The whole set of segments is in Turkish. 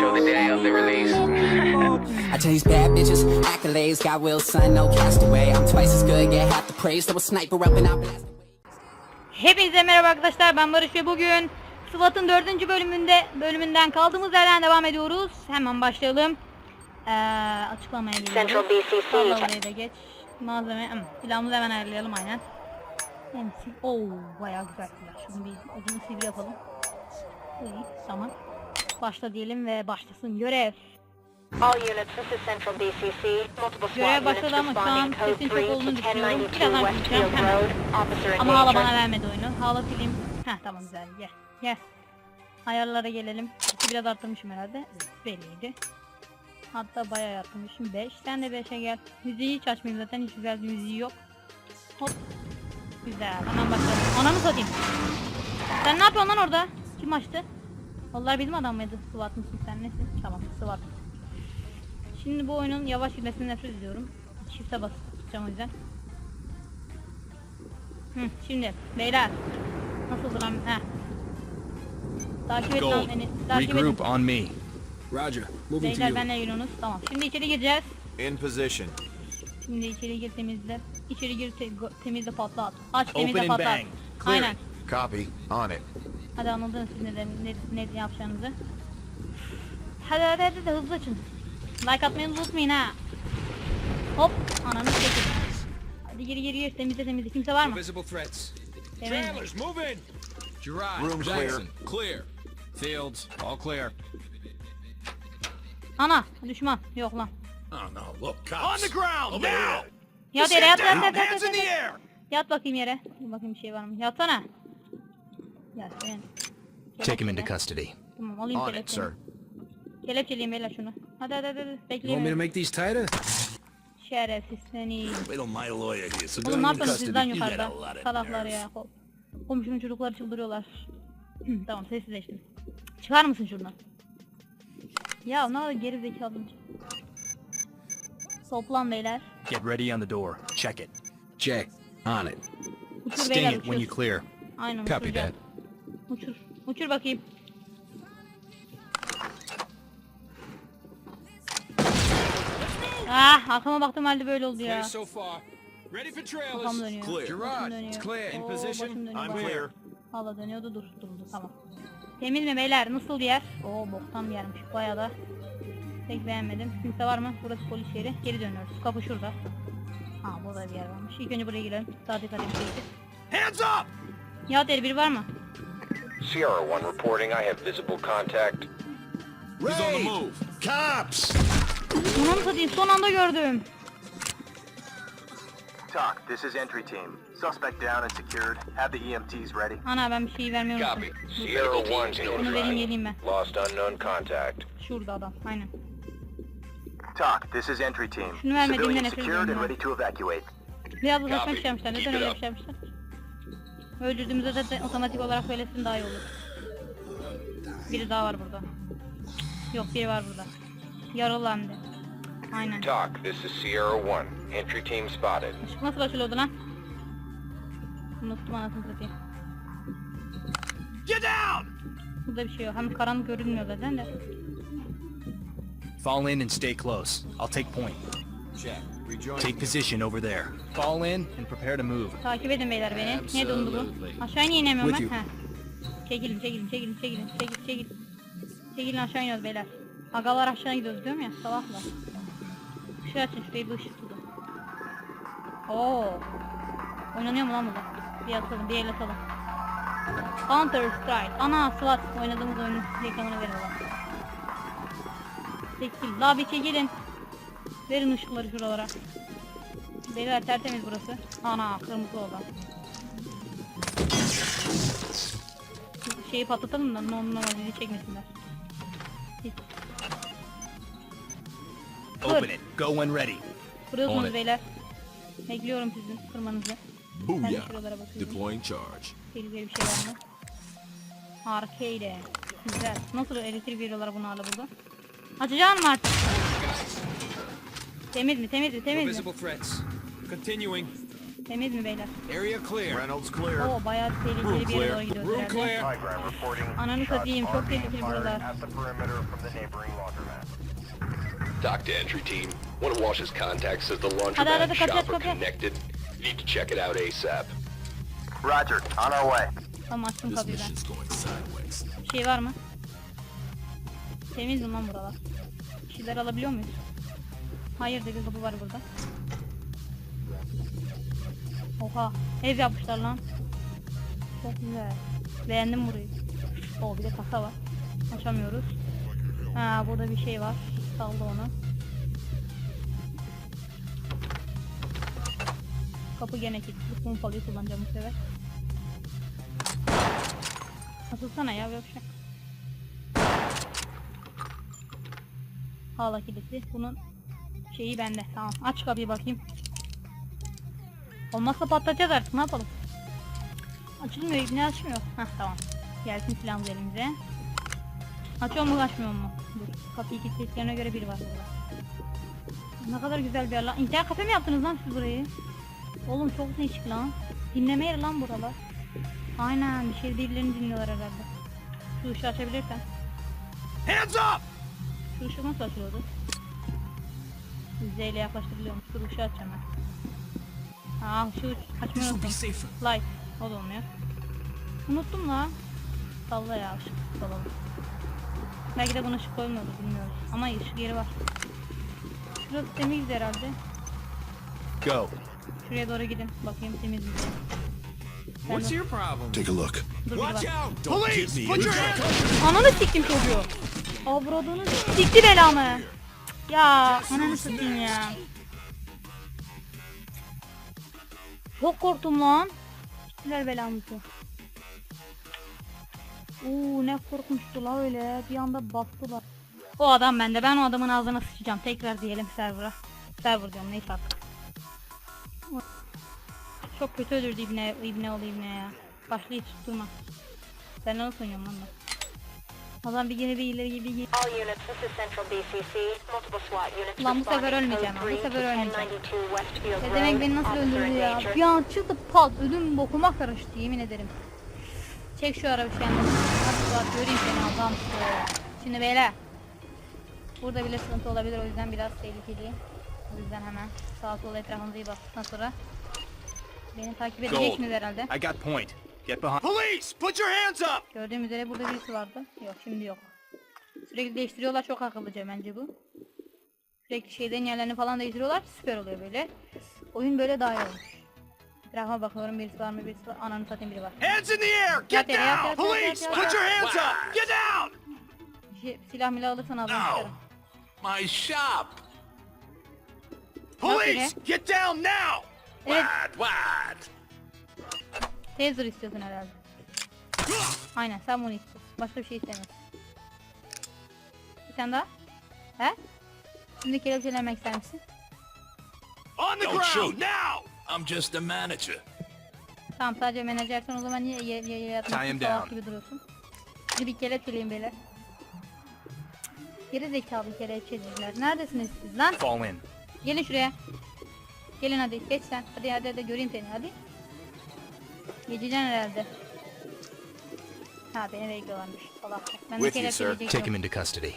intro the day of the release. I chase bad bitches, accolades, got will, son, no castaway. I'm twice as good, get half the praise. A sniper up and I'll blast. Hepinize merhaba arkadaşlar ben Barış ve bugün SWAT'ın dördüncü bölümünde bölümünden kaldığımız yerden devam ediyoruz. Hemen başlayalım. Ee, açıklamaya. Central BCC. Vallahi da geç. Malzeme, hmm, silahımızı hemen ayarlayalım aynen. MC, oo bayağı güzel silah. Şunu bir ucunu sivri yapalım. İyi, tamam. Başla diyelim ve başlasın görev. All units, this is Central BCC. Multiple Görev SWAT units başladı ama şu an responding code sesin çok 3 to olduğunu düşünüyorum. 1092 Birazdan Westfield konuşacağım. Hemen. Road. Officer in Ama hala bana danger. vermedi oyunu. Hala film. Heh tamam güzel gel. Gel. Ayarlara gelelim. İki biraz arttırmışım herhalde. Belliydi. Hatta bayağı arttırmışım. 5. Sen de 5'e gel. Müziği hiç açmayayım zaten. Hiç güzel bir müziği yok. Hop. Güzel. Hemen başlayalım. Ananı satayım. Sen ne yapıyorsun lan orada? Kim açtı? Onlar bizim adam mıydı? SWAT mısın sen nesin? Tamam SWAT. Şimdi bu oyunun yavaş gitmesini nefret ediyorum. Shift'e basacağım o yüzden. Hı, şimdi beyler. Nasıl lan? Heh. Takip et lan beni. Takip edin. regroup on me. Roger. Moving to Beyler you. benle geliyorsunuz. Tamam. Şimdi içeri gireceğiz. In position. Şimdi içeri gir temizle. İçeri gir te go- temizle patlat. Aç temizle Open and patlat. bang. Clear Aynen. Copy. On it. Hadi anladınız ne, ne, ne yapacağınızı. Hadi hadi hadi de hızlı açın. Like atmayı unutmayın ha. Hop ananı çekin. Hadi gir gir gir temizle temizle. Kimse var mı? Temiz. move in. Gerard, Room clear. Jackson, clear. Fields, all clear. Ana düşman. Yok lan. Oh no, look, cops. On the ground, now! Yat yere yat yat yat yat yat. yat. bakayım yere. Bakayım bir şey var mı? Yatsana. Sen. Take him into custody. Tamam alayım On it, kelepçeni. sir. Kelepçeleyeyim beyler şunu. Hadi hadi hadi. hadi. You want me to Bekleyin. make these tighter? Şerefsiz seni. Wait till my lawyer here. So Oğlum ne yapıyorsunuz sizden You got yukarıda? a lot of Salaklar nerve. ya. Hop. Komşunun çocukları çıldırıyorlar. tamam sessizleştim. Çıkar mısın şuradan? Ya ne kadar geri zekalı. Toplan beyler. Get ready on the door. Check it. Check. On it. Uçur Sting beyler it when you uçur. clear. Aynen Copy uçuracağım. that. Uçur. Uçur bakayım. Ah arkama baktım halde böyle oldu ya. Ready for trailers. Kafam dönüyor. Clear. Gerard, dönüyor. it's clear. In Oo, position. başım dönüyor I'm bayağı. clear. Hala dönüyordu dur durdu tamam. Temiz mi beyler nasıl bir yer? Oo boktan bir yermiş bayağı da. Pek beğenmedim. Kimse var mı? Burası polis yeri. Geri dönüyoruz. Kapı şurada. Ha burada bir yer varmış. İlk önce buraya girelim. Daha dikkatli bir şeydi. Hands up! Ya deri biri var mı? Sierra 1 reporting I have visible contact. He's on the move. Cops! Bunu mu satayım? Son anda gördüm. TOC, this is entry team. Suspect down and secured. Have the EMTs ready. Ana ben bir şey vermeyi Copy. Sierra 1 Bunu vereyim notified. geleyim ben. Lost unknown contact. Şurada adam. Aynen. TOC, this is entry team. Şunu vermediğimden Civilian nefret secured ediyorum and ben. ready to evacuate. Biraz istemişler. Neden öyle bir şey yapmışlar? Öldürdüğümüzde zaten otomatik olarak söylesin daha iyi olur. Biri daha var burada. Yok biri var burada. Yaralı hem de. Aynen. TOC, this is Sierra 1. Entry team spotted. Nasıl açılıyordu lan? Unuttum anasını satayım. Get down! Burada bir şey yok. Hem karanlık görünmüyor zaten de. Fall in and stay close. I'll take point. Check. Take position over there. Fall in and prepare to move. Takip edin beyler beni. Ne dondu bu? Absolutely. Aşağı niye inemiyorum ben? Heh. Çekilin çekilin çekilin çekilin çekil çekil. Çekilin aşağı iniyoruz beyler. Agalar aşağı gidiyoruz diyorum ya salaklar. Işığı açın şurayı bir ışık tutun. Oo. Oynanıyor mu lan burada? Bir atalım bir el atalım. Counter Strike. Ana SWAT oynadığımız oyunun reklamını verin ulan. Çekil. Daha bir çekilin. Verin ışıkları şuralara. Beyler tertemiz burası. Ana kırmızı oldu. Şeyi patlatalım da normal bizi çekmesinler. Open it. Go when ready. Kırıyorsunuz beyler. Bekliyorum sizin kırmanızı. Booyah. şuralara bakıyorum. Deploying charge. Tehlikeli bir şey var mı? Arcade. Güzel. Nasıl elektrik veriyorlar bunlarla burada? Açacağım mı artık? Temiz mi? Temiz mi? Temiz mi? threats. Continuing. Temiz mi beyler? Area clear. Reynolds clear. Oo bayağı tehlikeli bir yere doğru gidiyoruz Room herhalde. clear. Ground reporting. Ananı satayım çok tehlikeli buralar. At the perimeter from the neighboring laundromat. Talk to entry team. One of Walsh's contacts says the Hadi, hadi, laundromat and hadi, shop kapat, are connected. You need to check it out ASAP. Roger, on our way. Tamam açtım This kapıyı ben. mission's going sideways. Şey var mı? Temiz mi lan buralar? Bir şeyler alabiliyor muyuz? Hayır dedi kapı var burada. Oha ev yapmışlar lan. Çok güzel. Beğendim burayı. Oo bir de kasa var. Açamıyoruz. Ha burada bir şey var. Saldı onu. Kapı gene kilitli. Pompalıyı kullanacağım bu sefer. Asılsana ya yok şey. Hala kilitli. Bunun şeyi bende. Tamam. Aç kapıyı bakayım. Olmazsa patlatacağız artık. Ne yapalım? Açılmıyor. İbni açmıyor. Hah tamam. Gelsin silahımız elimize. Açıyor mu açmıyor mu? Dur. Kapıyı kilitlediklerine göre biri var burada. Ne kadar güzel bir yer lan. İnternet kafe mi yaptınız lan siz burayı? Oğlum çok değişik lan. Dinleme yeri lan buralar. Aynen bir şey birilerini dinliyorlar herhalde. Şu ışığı açabilirsen. Hands up! Şu ışık nasıl açılıyordu? Z ile yaklaştırılıyormuş. Dur ışığı açacağım ben. Aa ışığı açmayı unuttum. Light. O da olmuyor. Unuttum la. Salla ya ışık salalım. Belki de buna ışık koymuyordu bilmiyoruz. Ama ışık yeri var. Şurası temiz herhalde. Go. Şuraya doğru gidin. Bakayım temiz mi? What's your problem? Take a look. Dur bir bak. out! Don't Police! Put your hands up! Ananı siktim çocuğu. Avradını sikti belamı. Ya ananı siktim ya. Çok korktum lan. Siktiler belamızı. Oo ne korkmuştu la öyle. Bir anda bastılar. O adam bende. Ben o adamın ağzına sıçacağım. Tekrar diyelim server'a. Server diyorum neyse artık. Çok kötü öldürdü ibne, ibne ol ibne ya. Başlı hiç tutturma. Ben nasıl oynuyorum lan ben? Adam bir yine bir ileri bir All units, this is Central BCC. Multiple SWAT units Lan bu sefer ölmeyeceğim ha, bu 3 to sefer ölmeyeceğim. 1092 Westfield Ne demek beni nasıl öldürdü ya? Bir an çıktı pat ödüm bokuma karıştı yemin ederim. Çek şu ara bir şey yanına. Hadi Suat göreyim seni size. Şimdi beyler. Burada bile sıkıntı olabilir o yüzden biraz tehlikeli. O yüzden hemen sağa sola etrafınıza iyi baktıktan sonra beni takip edeceksiniz herhalde. I got point. Get behind. Police! Put your hands up! Gördüğüm üzere burada birisi vardı. Yok şimdi yok. Sürekli değiştiriyorlar çok akıllıca bence bu. Sürekli şeylerin yerlerini falan değiştiriyorlar. Süper oluyor böyle. Oyun böyle daha iyi olmuş. Etrafıma bakıyorum birisi var mı birisi var. Ananı satayım biri var. Hands in the air! Get down! yat, yat, Police! yat, yat. Put your hands up! Get down! Şey, silah milah alırsan Ow. sıkarım. My shop! Police! Get down now! Evet What? What? Taser istiyorsun herhalde. Aynen sen bunu istiyorsun. Başka bir şey istemiyorsun. Bir tane daha. He? Şimdi kelepçelemek ister misin? On the ground shoot. now! I'm just a manager. Tamam sadece menajersen o zaman niye ye, ye, ye, yatmak Tie him için salak gibi duruyorsun? Şimdi bir kelepçeleyin beyler. Geri zekalı kelepçeciler. Neredesiniz siz lan? Fall in. Gelin şuraya. Gelin hadi geç sen. Hadi hadi hadi göreyim seni hadi. Geçeceksin herhalde. Ha beni bekliyorlarmış. Salak. Ben de With you, sir. kelepçeleyecektim. Take him into custody.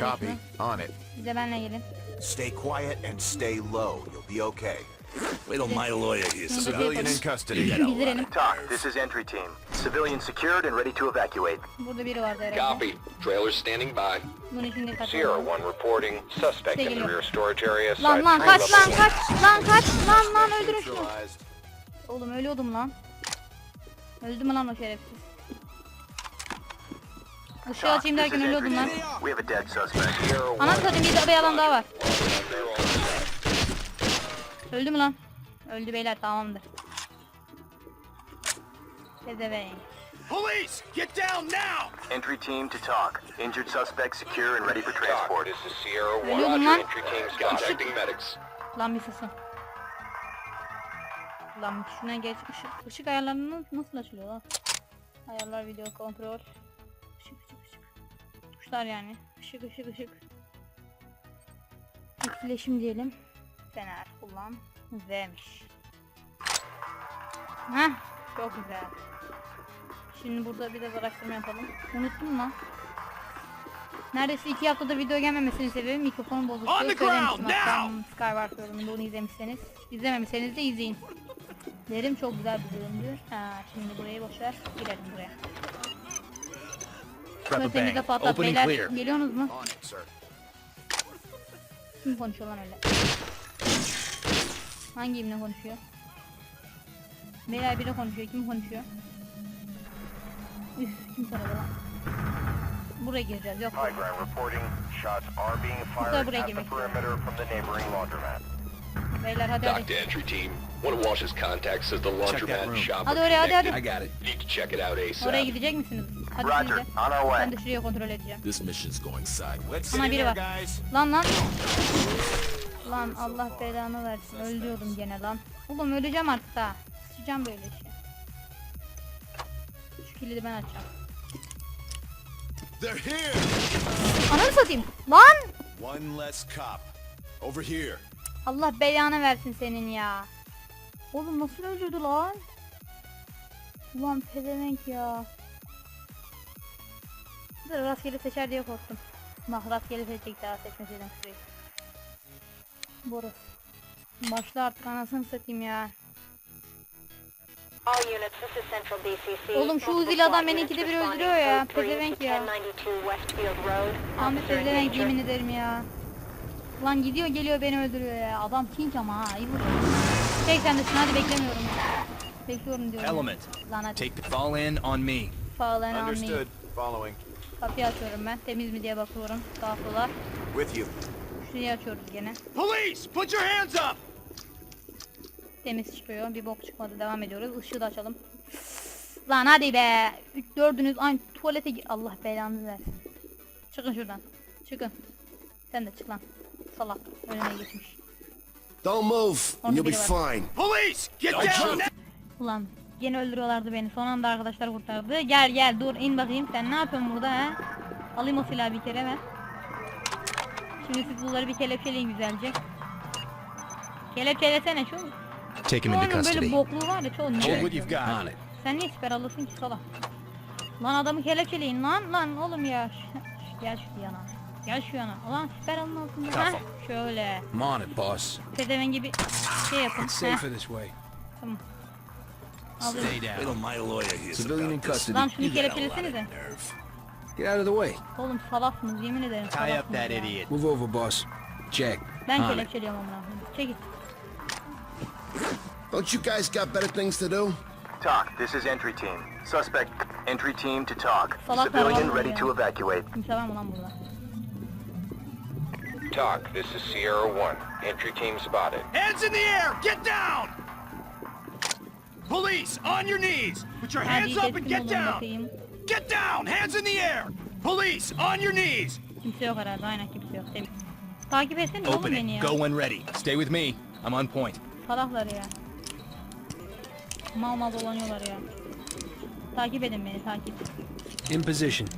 Copy. On it. Bir de benle gelin. Stay quiet and stay low. You'll be okay. Wait till my lawyer hears about Civilian in this. custody. Bildirelim. Talk, this is entry team. Civilian secured and ready to evacuate. Burada biri vardı herhalde. Copy. Trailer standing by. Bunun için dikkat Sierra. 1 reporting. Suspect in the rear storage area. Lan lan 3 kaç lan kaç lan kaç lan lan öldürün şunu. Oğlum ölüyordum lan. Öldü mü lan o şerefsiz? Işığı Talk, açayım derken ölüyordum lan. team. We have a dead suspect. Sierra 1. Anam satayım bir, bir adam daha var. Öldü mü lan? Öldü beyler tamamdır. Pezevenk. Police! Get down now! Entry team to talk. Injured suspect secure and ready for transport. This is Sierra 1. Ölüyordum Roger. lan. Entry teams contacting medics. Lan bir susun. Lan şuna geç. Işık, ışık ayarlarını nasıl- açılıyor lan? Ayarlar video kontrol. Işık ışık ışık. Tuşlar yani. Işık ışık ışık. Etkileşim diyelim. Fener kullan. V'miş. Heh, çok güzel. Şimdi burada bir de araştırma yapalım. Unuttum lan. Neredeyse iki haftadır video gelmemesinin sebebi mikrofon bozukluğu. Söylemiştim hatta! Skyward yorumunda onu izlemişseniz. İzlememişseniz de izleyin. Derim çok güzel bir bölümdü. Ha, şimdi burayı boşver. Girelim buraya. Kötemize patlat beyler. Geliyorsunuz mu? Kim konuşuyor lan öyle? Hangi imle konuşuyor? Beyler biri konuşuyor. Kim konuşuyor? Üf kim tanıdı lan? Buraya gireceğiz. Yok. Being fired buraya girmek Beyler hadi Dock hadi. to entry team. One of Walsh's contacts says the laundromat shop Hadi oraya hadi hadi. I got it. Need to check it out Oraya ASAP. gidecek misiniz? Hadi Roger, siz de. on our way. Ben de şuraya kontrol edeceğim. This mission's going sideways. Let's Ama biri var. Lan lan. Lan Allah belanı versin. Ölüyordum gene lan. Oğlum öleceğim artık ha. Sıçacağım böyle işe. Şu kilidi ben açacağım. They're here. Ananı satayım. Lan! One less cop. Over here. Allah belanı versin senin ya. Oğlum nasıl öldürdü lan? Ulan pezevenk ya. Dur rastgele seçer diye korktum. Bak rastgele seçecek daha seçmeseydim şurayı. Boros. Başla artık anasını satayım ya. Oğlum şu Uzi'li adam beni ikide bir öldürüyor ya, pezevenk ya. 1092 Westfield Road. Tam bir Officer in pezevenk yemin ederim ya. Lan gidiyor geliyor beni öldürüyor ya. Adam king ama ha. iyi vuruyor. Çek sen de şunu hadi beklemiyorum. Bekliyorum diyorum. Element. Lan hadi. Take the fall in on me. Falan almayı. Understood. Following. Kapıyı açıyorum ben. Temiz mi diye bakıyorum. Sağa sola. With you. Şurayı açıyoruz gene. Police, put your hands up! Temiz çıkıyor. Bir bok çıkmadı. Devam ediyoruz. Işığı da açalım. Lan hadi be. Üç, dördünüz aynı tuvalete gi- Allah belanı versin. Çıkın şuradan. Çıkın. Sen de çık lan. Salak. Önüne geçmiş. Don't move, and you'll be fine. Police, get down! Ulan gene öldürüyorlardı beni. Son anda arkadaşlar kurtardı. Gel gel dur in bakayım. Sen ne yapıyorsun burada ha? Alayım o silahı bir kere ben. Şimdi siz bunları bir kelepçeleyin güzelce. Kelepçelesene şu. Take him into onun böyle custody. bokluğu var ya çoğu it. Sen niye siper alıyorsun ki salak? Lan adamı kelepçeleyin lan lan oğlum ya. Gel şu yana. Gel şu yana. Ulan siper alın altında. Heh, şöyle. On it, boss. Pedeven gibi şey yapın. Heh, this way. tamam. Alayım. Stay down. my lawyer hears Civilian in custody. Lan şunu kelepçelesenize. nerve. Get out of the way. Oğlum salaksınız yemin ederim Tie up that idiot. Move over, boss. Check. Ben kelepçeliyorum koyayım. Çekil. Don't you guys got better things to do? Talk, this is entry team. Suspect, entry team to talk. Salak Civilian ready to evacuate. Kimse var mı lan burada? TOC, this is Sierra 1. Entry team spotted. Hands in the air! Get down! Police, on your knees! Put your hands up and get down! Get down! Hands in the air! Police, on your knees! Kimse yok herhalde aynen kimse yok. Temiz. Takip etsene oğlum Open beni it. ya. Go when ready. Stay with me. I'm on point. Salaklar ya. Mal mal dolanıyorlar ya. Takip edin beni takip. In position.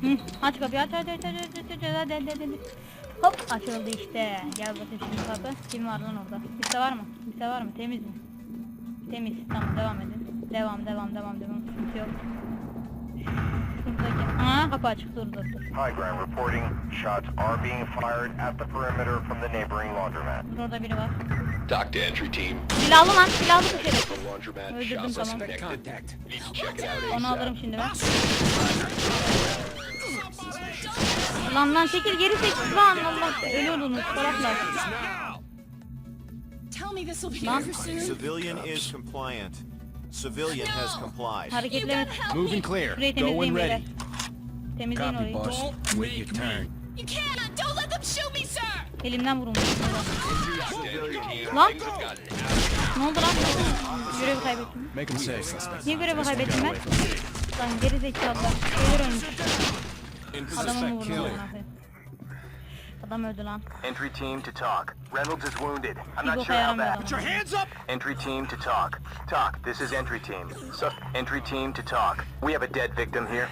Hı, aç kapıyı aç aç aç aç aç aç aç hadi hadi hadi hadi. Hop açıldı işte. Gel bakayım şimdi kapı. Kim var lan orada? Kimse var mı? Kimse var mı? Temiz mi? Temiz. Tamam devam edin. Devam devam devam devam. Kimse yok. Şuradaki. Aa kapı açık dur dur dur. High ground reporting. Shots are being fired at the perimeter from the neighboring laundromat. Dur orada biri var. Dock to entry team. Silahlı lan silahlı dışarı. Öldürdüm tamam. Onu alırım şimdi ben. Lan lan çekil geri çekil lan Allah ölüyordunuz salaklar. Lan. Civilian is compliant. Civilian has complied. hareketleriniz Moving clear. şurayı Go when temizleyin beyler. ready. Temizleyin orayı. Wait your turn. You can't! Don't let them shoot me, sir! Elimden vurulmuş. Lan ne oldu lan? Görevi kaybettim. Niye görevi kaybettim ben? Lan geri zekalılar. Şeyler ölmüş. Adamı vurdum? Adam öldü lan. Entry team to talk. Reynolds is wounded. I'm not sure how bad. Put your hands up! Entry team to talk. Talk, this is entry team. Sus entry team to talk. We have a dead victim here.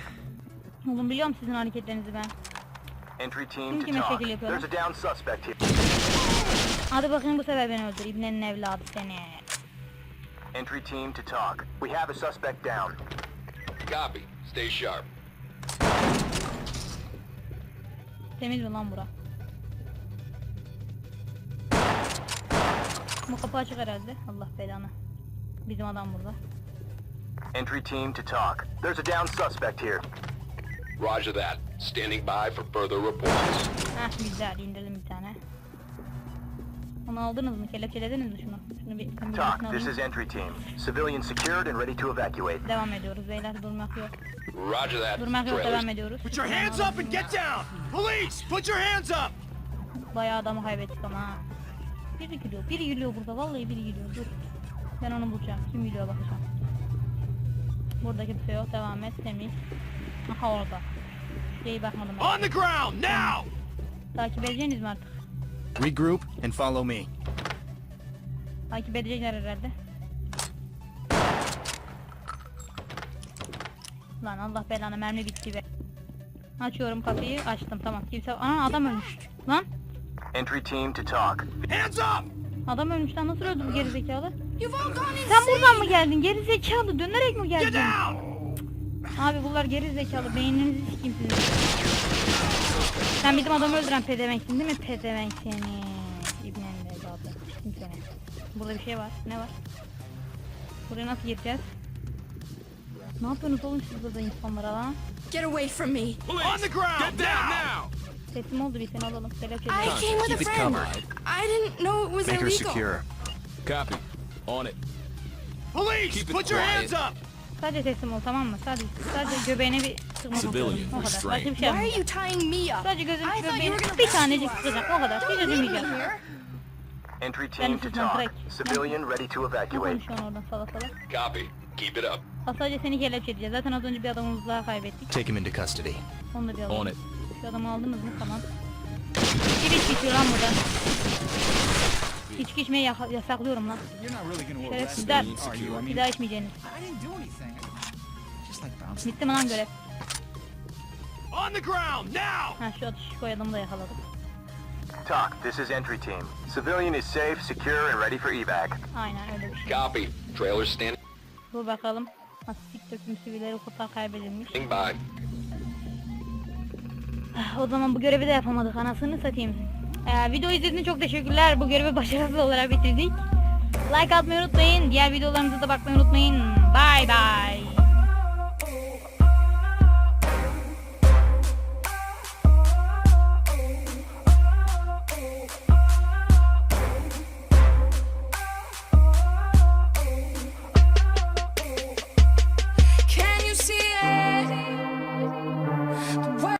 Oğlum biliyorum sizin hareketlerinizi ben. Entry team Kim to talk. There's a down suspect here. Hadi bakayım bu sefer beni öldür. İbnenin evladı seni. Entry team to talk. We have a suspect down. Copy. Stay sharp. Temiz mi lan bura? Bu kapı açık herhalde. Allah belanı. Bizim adam burada. Entry team to talk. There's a down suspect here. Roger that. Standing by for further reports. Heh güzel indirdim bir tane. Onu aldınız mı? Kelepçelediniz mi şunu? Şunu bir, Talk, this is entry team. Civilian secured and ready to evacuate. Devam ediyoruz beyler durmak yok. Roger that. Durmak yok devam ediyoruz. Put your hands up and get down! Police, put your hands up! Bayağı adamı kaybettik ama. Biri gülüyor, biri gülüyor burada. Vallahi biri gülüyor. Dur. Ben onu bulacağım. Kim gülüyor bakacağım. Burada kimse yok. Devam et. Temiz. Aha orada. Şeyi bakmadım ben. On the ground, now! Takip edeceğiniz mi artık? Regroup and follow me. Takip edecekler herhalde. Lan Allah belanı mermi bitti be. Açıyorum kapıyı açtım tamam. Kimse Ana adam ölmüş. Lan. Entry team to talk. Hands up! adam ölmüş lan nasıl öldü bu gerizekalı. Sen buradan mı geldin? Gerizekalı dönerek mi Get geldin? down! Abi bunlar gerizekalı beyninizi sikeyim sizin. Sen bizim adamı öldüren pedevenksin değil mi? Pedevenk seni İbnenin evladı Kim seni Burada bir şey var. Ne var? Buraya nasıl gireceğiz Ne yapıyorsunuz oğlum siz burada insanlara lan Get away from me. On the ground, Get down now! Teslim oldu bir seni alalım Kelepçe I came with a friend. I didn't know it was Make her illegal. secure. Copy. On it. Police, Keep it put your hands up! Sadece teslim ol tamam mı? Sadece sadece göbeğine bir sıkma Civilian. O kadar. restraint. Başka bir şey Why are yapmayacağım. you tying me up? Sadece gözüm I thought you göbeğine were gonna bir tanecik sıkacak o kadar. Don't leave me here. Entry team to talk. Civilian ready to evacuate. konuşuyorsun oradan salak salak? Copy. Keep it up. Sadece seni kelepçeleyeceğiz. Zaten az önce bir adamımızı daha kaybettik. Take him into custody. Onu da bir On alalım. it. Şu adamı aldınız mı? Tamam. Bir içki içiyor lan burada. İçki içmeyi yasaklıyorum lan. Şerefsizler. Bir daha içmeyeceğiniz. Bitti mi lan görev? On the ground, now! Ha şu atış koy adamı da yakaladık. Talk, this is entry team. Civilian is safe, secure, and ready for evac. Aynen öyle bir şey. Copy. Trailers standing Dur bakalım. Asik döküm sivilleri kurtar kaybedilmiş. by. O zaman bu görevi de yapamadık anasını satayım. Ee, video izlediğiniz çok teşekkürler. Bu görevi başarısız olarak bitirdik. Like atmayı unutmayın. Diğer videolarımıza da bakmayı unutmayın. Bye bye.